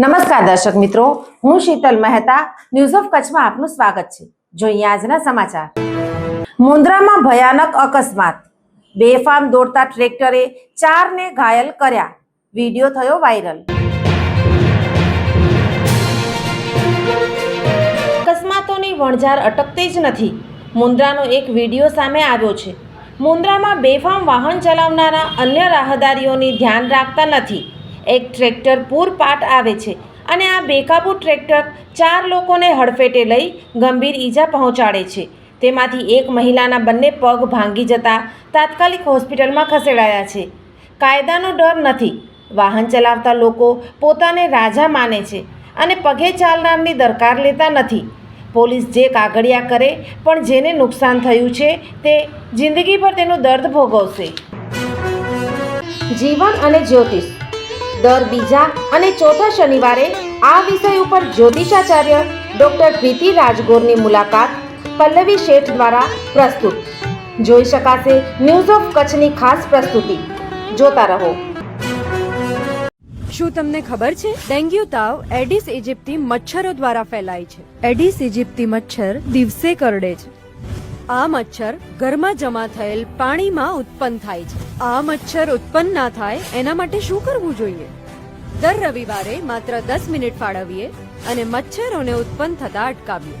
નમસ્કાર દર્શક મિત્રો, હું શીતલ મહેતા ન્યૂઝ ઓફ કચ્છમાં આપનું સ્વાગત છે. જોઈએ આજના સમાચાર. મુન્દ્રામાં ભયાનક અકસ્માત. બેફામ દોડતા ટ્રેક્ટરે ચારને ઘાયલ કર્યા. વીડિયો થયો વાયરલ. અકસ્માતોની વણઝાર અટકતી જ નથી. મુન્દ્રાનો એક વીડિયો સામે આવ્યો છે. મુન્દ્રામાં બેફામ વાહન ચલાવનારા અન્ય રાહદારીઓની ધ્યાન રાખતા નથી. એક ટ્રેક્ટર પૂરપાટ આવે છે અને આ બેકાબૂ ટ્રેક્ટર ચાર લોકોને હડફેટે લઈ ગંભીર ઈજા પહોંચાડે છે. તેમાંથી એક મહિલાના બંને પગ ભાંગી જતા તાત્કાલિક હોસ્પિટલમાં ખસેડાયા છે. કાયદાનો ડર નથી. વાહન ચલાવતા લોકો પોતાને રાજા માને છે અને પગે ચાલનારની દરકાર લેતા નથી. પોલીસ જે કાગળિયા કરે પણ જેને નુકસાન થયું છે તે જિંદગીભર તેનું દર્દ ભોગવશે. જીવન અને જ્યોતિષ. દર બીજા અને ચોથા શનિવારે આ વિષય ઉપર જ્યોતિષાચાર્ય ડોક્ટર પ્રીતિ રાજગોરની મુલાકાત પલ્લવી શેઠ દ્વારા પ્રસ્તુત. જોઈ શકાશે ન્યૂઝ ઓફ કચ્છની ખાસ પ્રસ્તુતિ. જોતા રહો. શું તમને ખબર છે? ડેન્ગ્યુ તાવ એડિસ ઇજિપ્તી મચ્છરો દ્વારા ફેલાય છે. એડિસ ઇજિપ્તી મચ્છર દિવસે કરડે છે. આ મચ્છર ઘરમાં જમા થયેલ પાણીમાં ઉત્પન્ન થાય છે. આ મચ્છર ઉત્પન્ન ના થાય, એના માટે શું કરવું જોઈએ? દર રવિવારે માત્ર દસ મિનિટ ફાળવીએ અને મચ્છરોને ઉત્પન્ન થતા અટકાવીએ.